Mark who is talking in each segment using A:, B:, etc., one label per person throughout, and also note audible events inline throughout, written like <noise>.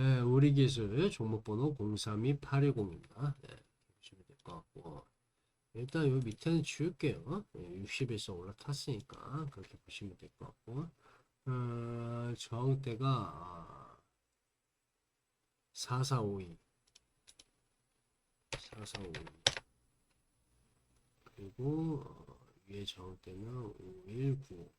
A: 네, 우리 기술 종목번호 032810입니다. 네, 보시면 될 것 같고. 일단 요 밑에는 지울게요. 네, 60에서 올라탔으니까 그렇게 보시면 될 것 같고. 어, 저항대가 아, 4452. 4452. 그리고 어, 위에 저항대는 5195. 5195.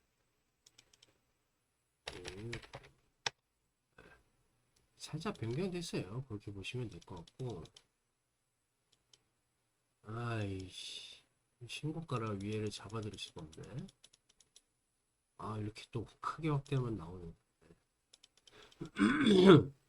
A: 살짝 변경됐어요. 그렇게 보시면 될 것 같고. 아이씨. 신고가라 위에를 잡아드릴 수가 없네. 아, 이렇게 또 크게 확대하면 나오는. <clears throat>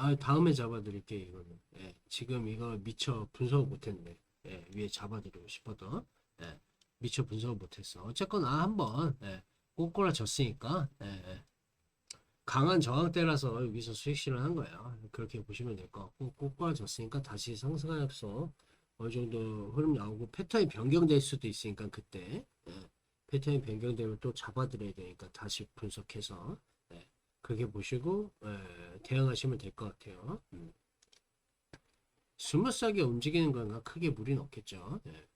A: 아, 다음에 잡아드릴게요, 이거는. 예, 지금 이거 미처 분석을 못했네. 예, 위에 잡아드리고 싶어도. 예, 미처 분석을 못했어. 어쨌거나 한번, 예, 꼬꾸라졌으니까, 예, 예. 강한 저항대라서 여기서 수익 실현한 거예요. 그렇게 보시면 될 것 같고, 꼬꾸라졌으니까 다시 상승에 앞서 어느 정도 흐름 나오고, 패턴이 변경될 수도 있으니까, 그때, 예, 패턴이 변경되면 또 잡아드려야 되니까, 다시 분석해서, 예, 그렇게 보시고, 예, 대응하시면 될 것 같아요. 음. 스무스하게 움직이는 건가 크게 무리는 없겠죠. 예.